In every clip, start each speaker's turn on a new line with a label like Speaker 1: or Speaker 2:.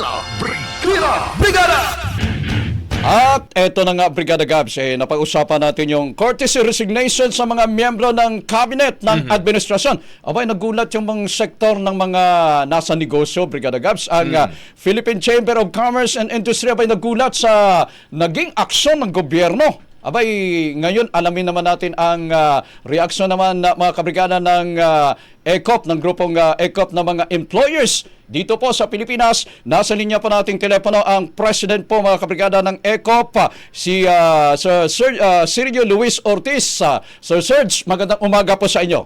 Speaker 1: Tila Brigada! Brigada!
Speaker 2: At eto na nga, Brigada Gabs, eh, napag-usapan natin yung courtesy resignation sa mga miyembro ng cabinet ng administrasyon. Abay, nagulat yung mga sektor ng mga nasa negosyo, Brigada Gabs. Ang ah, Philippine Chamber of Commerce and Industry abay nagulat sa naging aksyon ng gobyerno. Abay, ngayon alamin naman natin ang ah, reaksyon naman na mga kabrigada ng ah, ECOP, ng grupong ah, ECOP ng mga employers dito po sa Pilipinas. Nasa linya po nating telepono ang president po mga kabrigada ng ECOP, si ah, Sir, Sir ah, Sergio Luis Ortiz. Ah, Sir Serge, magandang umaga po sa inyo.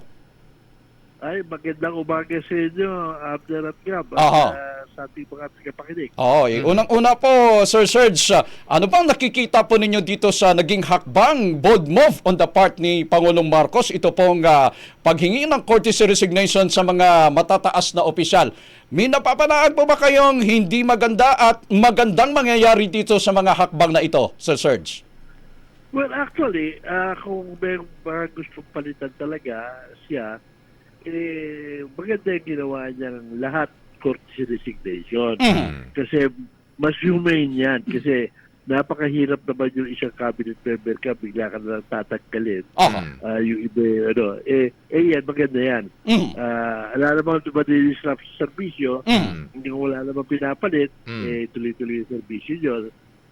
Speaker 3: Ay, magandang umaga sa inyo, Abner at Gab,
Speaker 2: Aha.
Speaker 3: ah, sa ating mga tagapakinig.
Speaker 2: Oo, eh, unang-una po, Sir Serge, ah, ano bang nakikita po ninyo dito sa naging hakbang, bold move on the part ni Pangulong Marcos? Ito pong ah, paghingi ng courtesy resignation sa mga matataas na opisyal. May napapanaan po ba kayong hindi maganda at magandang mangyayari dito sa mga hakbang na ito, Sir Serge?
Speaker 3: Well, actually, ah, kung may mga gustong palitan talaga siya, eh, maganda yung ginawa niyang lahat courtesy resignation.
Speaker 2: Mhm.
Speaker 3: Kasi mas humane yan. Kasi napakahirap naman yung isang cabinet member ka, bigla ka na lang tatanggalin.
Speaker 2: Aha.
Speaker 3: Ah, yung iba, ano, eh, eh yan, maganda yan.
Speaker 2: Mhm.
Speaker 3: Ah, alam naman dumadidisrupt sa serbisyo,
Speaker 2: Mhm.
Speaker 3: hindi ko wala naman pinapalit,
Speaker 1: Mm.
Speaker 3: eh, tuloy-tuloy yung servisyo nyo.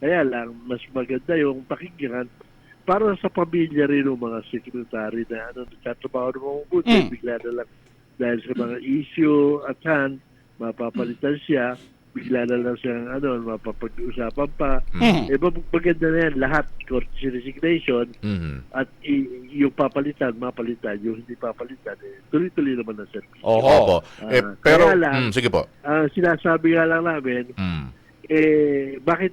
Speaker 3: Kaya lang, mas maganda yung pakinggan para sa pamilya rin ng mga sekretary na ano, nagtatrabaho ng mga buti,
Speaker 2: Mm.
Speaker 3: bigla na lang dahil sa mga issue at hand, mapapalitan siya, bigla na lang siyang ano, mapapag-uusapan pa.
Speaker 2: Mhm.
Speaker 3: Eh, mag- maganda na yan, lahat, courtesy resignation,
Speaker 1: Mhm.
Speaker 3: at i- yung papalitan, mapalitan, yung hindi papalitan, eh, tuloy-tuloy naman ang servisyo.
Speaker 2: Oho.
Speaker 1: Opo. Eh,
Speaker 3: Ah,
Speaker 1: pero,
Speaker 3: kaya lang-
Speaker 1: mm, sige po.
Speaker 3: Ang sinasabi nga lang namin,
Speaker 1: Mm.
Speaker 3: eh, bakit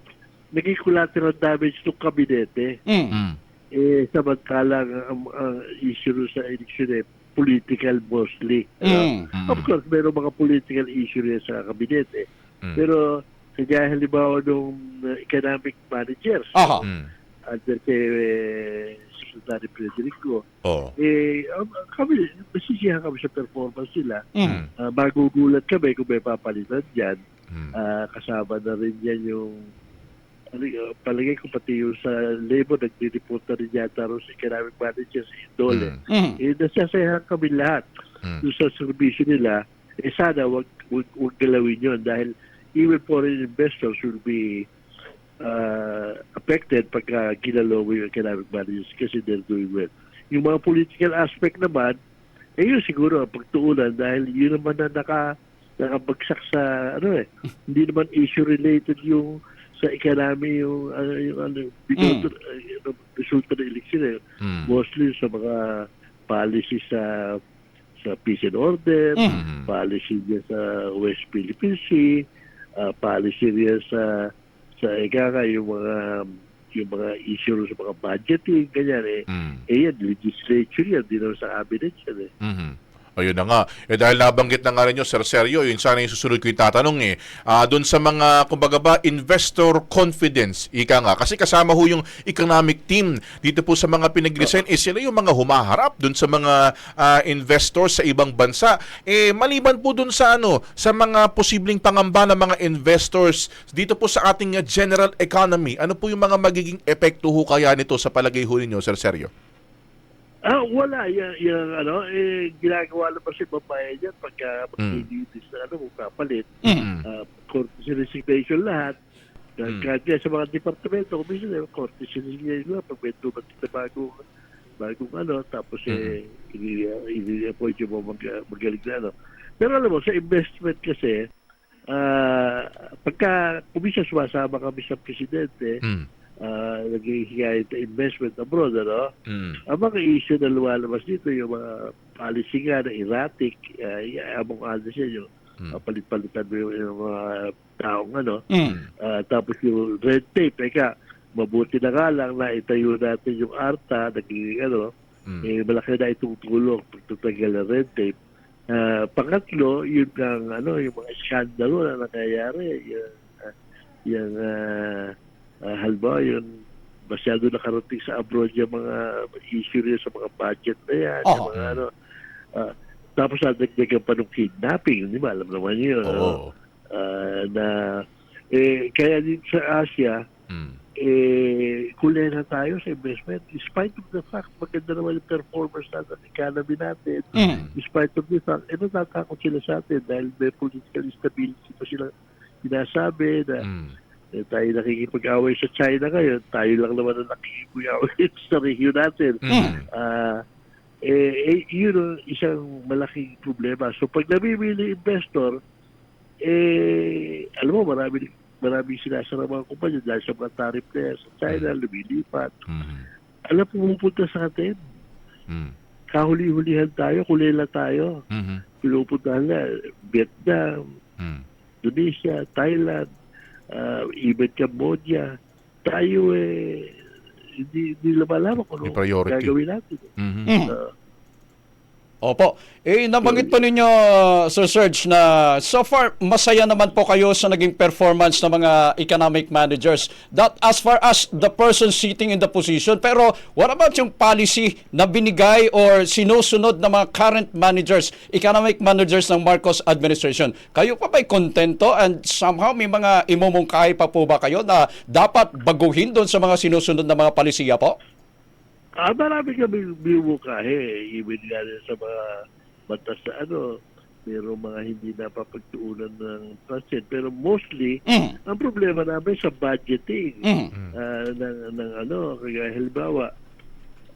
Speaker 3: naging collateral damage ng kabinete?
Speaker 2: Mhm.
Speaker 1: Mm.
Speaker 3: Eh, samantalang ang, ang issue rin sa election eh, political mostly.
Speaker 2: Mm.
Speaker 3: Of course, meron mga political issue rin sa kabinete.
Speaker 1: Mm.
Speaker 3: Pero, kaya halimbawa nung uh, economic managers,
Speaker 2: Aha.
Speaker 1: Mm.
Speaker 3: under kay eh, Secretary Federico,
Speaker 1: Oh.
Speaker 3: eh, um, kami, masisiyahan kami sa performance nila.
Speaker 2: Mhm.
Speaker 3: Uh, magugulat kami kung may papalitan dyan.
Speaker 1: Mm.
Speaker 3: Ah, kasama na rin yan yung uh, palagay ko pati yung sa labor nagre-report na rin yata rin sa economic manager si Dole.
Speaker 1: Mm.
Speaker 2: Mhm.
Speaker 3: Eh, nasasayahan kami lahat
Speaker 1: Mm.
Speaker 3: sa servisyo nila. Eh sana wag, wag, wag galawin yun dahil even foreign investors will be uh, affected pagka ginalaw mo yung economic managers kasi they're doing well. Yung mga political aspect naman, eh yun siguro ang pagtuunan dahil yun naman na naka, nakabagsak sa ano eh. Hindi naman issue related yung sa economy yung ano yung ano binoto, uh, resulta ng election eh.
Speaker 1: Mm.
Speaker 3: Mostly sa mga policy sa sa peace and order,
Speaker 1: Mhm.
Speaker 3: policy niya sa West Philippine Sea, ah, policy niya sa sa ika nga, yung mga yung mga issue sa mga budgeting, ganyan eh.
Speaker 1: Mm.
Speaker 3: Eh yan, legislature yan, di naman sa cabinet yan eh.
Speaker 1: Mhm. Ayun na nga. Eh dahil nabanggit na nga rin nyo, Sir Sergio, yun sana yung susunod ko yung tatanong eh. Ah, doon sa mga, kumbaga ba, investor confidence, ika nga. Kasi kasama ho yung economic team dito po sa mga pinag-resign, eh sila yung mga humaharap doon sa mga ah, investors sa ibang bansa. Eh, maliban po doon sa ano, sa mga posibleng pangamba ng mga investors dito po sa ating ah, general economy, ano po yung mga magiging epekto ho kaya nito sa palagay ho ninyo, Sir Sergio?
Speaker 3: Ah, wala. Yan, yan ano, eh, ginagawa naman si babae yan pagka
Speaker 1: Mm.
Speaker 3: mag-duties na ano, kung kapalit.
Speaker 2: Mhm.
Speaker 3: uh, courtesy resignation lahat.
Speaker 1: Mm.
Speaker 3: Mm. Kahit nga sa mga departamento, kumisa na courtesy resignation lang pag may dumating na bagong, bagong ano, tapos eh, ini- ini-appoint yung mga mag- magaling na ano. Pero alam mo, sa investment kasi, ah pagka kumisa sumasama kami sa presidente,
Speaker 1: Mm.
Speaker 3: Uh, naghihigayat na investment abroad, ano,
Speaker 1: Mm.
Speaker 3: ang mga issue na lumalabas dito, yung mga policy nga na erratic, uh, among others yan, yung
Speaker 1: Mm.
Speaker 3: uh, palit-palitan mo yung, yung mga taong ano,
Speaker 2: Mhm.
Speaker 3: Ah, tapos yung red tape, eka, mabuti na nga lang na itayo natin yung ARTA, naging ano,
Speaker 1: Mm.
Speaker 3: eh, malaki na itutulong pagtatagal ng red tape. Ah, pangatlo, yun ang ano, yung mga skandalo na nangyayari, yung, uh, yung uh, halimbawa, yung masyado nakarating sa abroad yung mga issue rin sa mga budget na yan, yung
Speaker 2: Oo.
Speaker 3: mga ano, ah, tapos nadagdagan pa ng kidnapping, di ba? Alam naman yun.
Speaker 1: Oo.
Speaker 3: Ah, na Eh, kaya din sa Asia,
Speaker 1: Mm.
Speaker 3: eh, kulena tayo sa investment. Despite of the fact, maganda naman yung performance natin, economy natin.
Speaker 2: Mm.
Speaker 3: Despite of the fact, eh, natatakot sila sa atin dahil may political instability pa sila sinasabi na
Speaker 1: Mm.
Speaker 3: Eh, tayo nakikipag-away sa China ngayon, tayo lang naman ang nakikipag-away sa region natin.
Speaker 1: Mm.
Speaker 3: Ah, eh, eh, yun ang isang malaking problema. So pag namimili investor, eh, alam mo, marami, marami sinasara mga kumpanya dahil sa mga tariff na yan sa China, lumilipat.
Speaker 1: Mm.
Speaker 3: Alam, pumupunta sa atin.
Speaker 1: Mm.
Speaker 3: Kahuli-hulihan tayo, kulela tayo.
Speaker 1: Mhm.
Speaker 3: Pinupuntahan na Vietnam,
Speaker 1: Mm.
Speaker 3: Indonesia, Thailand, uh, even Cambodia. Tayo eh, hindi, hindi lumalaman
Speaker 2: Opo. Eh, nabanggit po ninyo, Sir Serge, na so far, masaya naman po kayo sa naging performance ng mga economic managers. That as far as the person sitting in the position. Pero what about yung policy na binigay or sinusunod ng mga current managers, economic managers ng Marcos administration? Kayo pa ba'y kontento and somehow may mga imumungkahi pa po ba kayo na dapat baguhin doon sa mga sinusunod na mga palisiya po?
Speaker 3: Ah, marami kami bimukahe, even nga rin sa mga batas sa ano, mayroong mga hindi napapagtuunan ng transit. Pero mostly,
Speaker 2: Mm.
Speaker 3: ang problema namin sa budgeting
Speaker 2: Mm.
Speaker 3: ah, ng, ng ano, kaya halimbawa,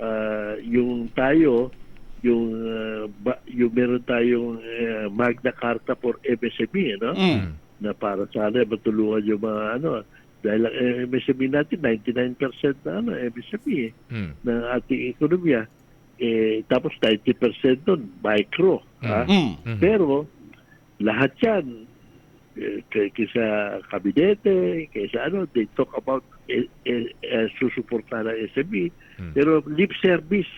Speaker 3: ah, yung tayo, yung, ah, ba, yung meron tayong ah, Magna Carta for MSME, ano?
Speaker 2: Mm.
Speaker 3: na para sana matulungan yung mga ano, dahil ang eh, MSME natin, 99% na ano, MSME eh
Speaker 1: Mm.
Speaker 3: ng ating ekonomiya. Eh, tapos 90% doon, micro. ha?
Speaker 2: Mm.
Speaker 1: Mhm.
Speaker 3: Pero, lahat yan, eh, kay, kaysa kabinete, kaysa ano, they talk about eh, eh, eh, susuporta ng SME.
Speaker 1: Mm.
Speaker 3: Pero lip service,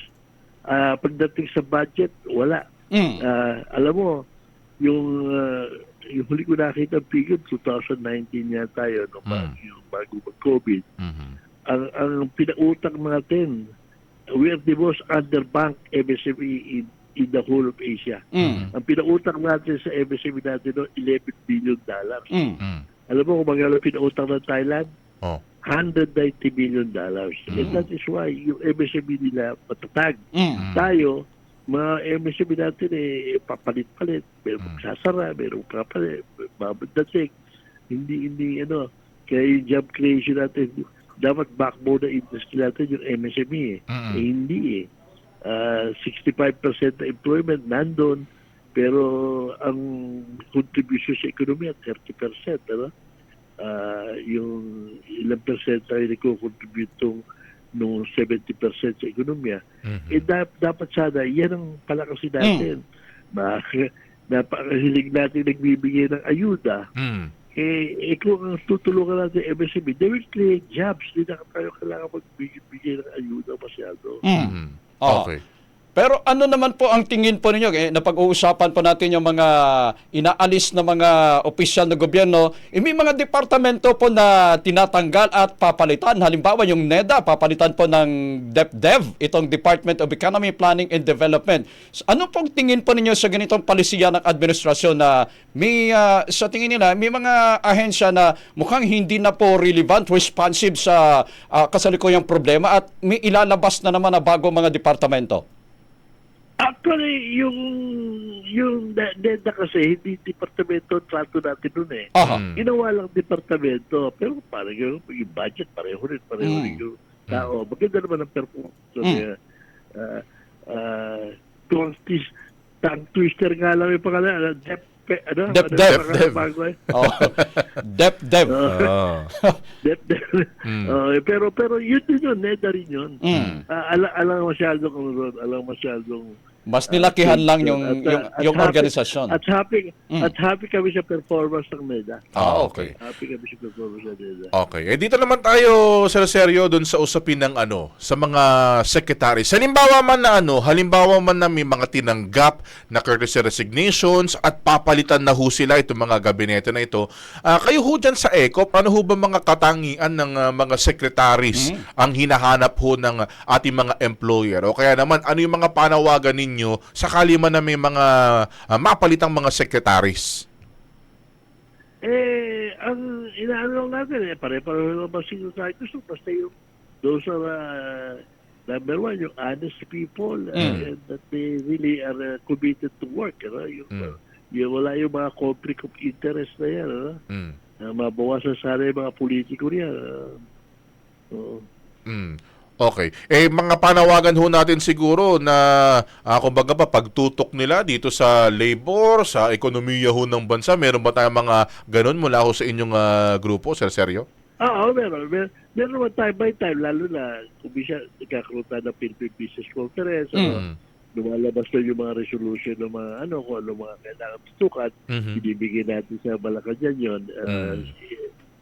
Speaker 3: ah, pagdating sa budget, wala.
Speaker 2: Mm.
Speaker 3: Ah, alam mo, yung, ah, yung huli ko nakita ang figure, 2019 yata yun, no,
Speaker 1: Mm.
Speaker 3: yung bago mag-COVID
Speaker 1: Mhm.
Speaker 3: ang ang pinautang natin, we are the most underbanked MSME in, in the whole of Asia.
Speaker 2: Mm.
Speaker 3: Ang pinautang natin sa MSME natin, no, 11 billion dollars.
Speaker 2: Mm.
Speaker 1: Mm.
Speaker 3: Alam mo kung magkano pinautang ng Thailand?
Speaker 1: Oh.
Speaker 3: 190 billion dollars. And that is why yung MSME nila matatag.
Speaker 2: Mm.
Speaker 3: Tayo, mga MSME natin eh, papalit-palit. Meron magsasara, meron papalit, babadating. Hindi, hindi, ano, kaya yung job creation natin, dapat backbone na industry natin yung MSME eh.
Speaker 1: Mm.
Speaker 3: Eh, hindi eh. Ah, 65% na employment nandun, pero ang contribution sa ekonomiya 30%, ano? Ah, yung ilang percent tayo nagko-contribute tong nung 70% sa ekonomiya.
Speaker 1: Mhm.
Speaker 3: Eh, dap- dapat sana, yan ang palakasin natin. Na, napakahilig natin nagbibigay ng ayuda.
Speaker 1: Mm.
Speaker 3: Eh, eh kung ang tutulungan natin MSME, they will create jobs. Hindi na tayo kailangan magbigay ng ayuda masyado.
Speaker 2: Mm.
Speaker 1: Mhm.
Speaker 2: Oo.
Speaker 1: Okay.
Speaker 2: Pero ano naman po ang tingin po ninyo? Eh, napag-uusapan po natin yung mga inaalis na mga opisyal ng gobyerno. Eh, may mga departamento po na tinatanggal at papalitan. Halimbawa yung NEDA, papalitan po ng DepDev, itong Department of Economy Planning and Development. So, ano pong tingin po ninyo sa ganitong palisiya ng administrasyon na may, ah, sa tingin nila, may mga ahensya na mukhang hindi na po relevant, responsive sa ah, kasalukuyang problema at may ilalabas na naman na bago mga departamento?
Speaker 3: Actually, yung yung de- DEDA kasi, hindi departamento ang trato natin nun eh.
Speaker 1: Mm.
Speaker 3: Ginawa lang departamento, pero parang yung, yung budget, pareho rin, pareho
Speaker 2: Mm.
Speaker 3: rin yung tao. Maganda naman ang performance.
Speaker 2: Mm.
Speaker 3: kaya, uh, uh, tongue twist- tongue twister nga lang yung pangalan. Ano, Dep, pe, ano?
Speaker 2: Dep-
Speaker 3: ano,
Speaker 2: Dep,
Speaker 1: Dep.
Speaker 3: eh?
Speaker 2: Oh. DepDev.
Speaker 1: Ah.
Speaker 3: Dep, Dep.
Speaker 1: Mm.
Speaker 3: Oh, pero, pero yun din yun, NEDA rin yun.
Speaker 2: Mm.
Speaker 3: Ah, alang, alang masyadong, alang masyadong
Speaker 2: Mas nilakihan lang yung
Speaker 3: At, uh,
Speaker 2: yung,
Speaker 3: at
Speaker 2: yung
Speaker 3: happy-
Speaker 2: organisasyon.
Speaker 3: At happy,
Speaker 2: Mm.
Speaker 3: at happy kami sa performance ng NEDA.
Speaker 1: Ah, okay.
Speaker 3: Happy kami sa performance ng NEDA.
Speaker 1: Okay. Eh dito naman tayo, Sir Sergio, doon sa usapin ng ano, sa mga secretaries. Halimbawa man na ano, halimbawa man na may mga tinanggap na courtesy resignations at papalitan na ho sila itong mga gabinete na ito. Ah, kayo ho dyan sa ECOP, ano ho ba mga katangian ng ah, mga secretaries ang hinahanap ho ng ating mga employer? O kaya naman, ano yung mga panawagan ninyo sakali man na may mga ah, mapalitang mga secretaries?
Speaker 3: Eh, ang inaano lang natin, eh, pare-pareho naman siguro tayo gusto. Basta yung, those are, uh, number one, yung honest people, uh,
Speaker 2: Mm.
Speaker 3: and that they really are uh, committed to work. Ano? Yung,
Speaker 1: Mm.
Speaker 3: yung, wala yung mga conflict of interest na yan. Ano?
Speaker 1: Mm.
Speaker 3: Uh, mabawasan sana yung mga politiko niya. Uh, oo.
Speaker 1: Mm. Okay. Eh mga panawagan ho natin siguro na ah, kumbaga pa pagtutok nila dito sa labor, sa ekonomiya ho ng bansa. Meron ba tayong mga ganun mula ho sa inyong ah, grupo, Sir Sergio?
Speaker 3: Oo, meron. Mer meron naman time by time, lalo na kung bisa nagkakaroon tayo ng Philippine Business Conference,
Speaker 1: Mm.
Speaker 3: lumalabas na yung mga resolution ng mga ano, kung ano mga kailangan tutukan,
Speaker 1: Mhm.
Speaker 3: binibigyan natin sa Malacanang yun. Uh,
Speaker 1: Mm.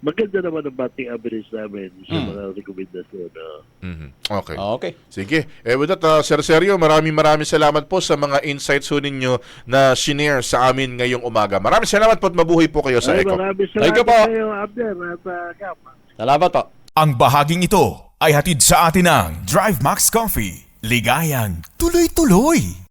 Speaker 3: Maganda naman ang bating average namin sa
Speaker 2: Mm.
Speaker 3: mga rekomendasyon. Uh,
Speaker 1: Mhm. Okay.
Speaker 2: Okay.
Speaker 1: Sige. Eh with that, ah, Sir Sergio, maraming maraming salamat po sa mga insights ho ninyo na shinare sa amin ngayong umaga. Maraming salamat po at mabuhay po kayo sa
Speaker 3: ay,
Speaker 1: ECO.
Speaker 3: maraming
Speaker 2: Thank you
Speaker 3: salamat
Speaker 2: po.
Speaker 3: kayo, Abner, at uh.
Speaker 2: Salamat po.
Speaker 4: Ang bahaging ito ay hatid sa atin ng Drive Max Coffee. Ligayang tuloy-tuloy.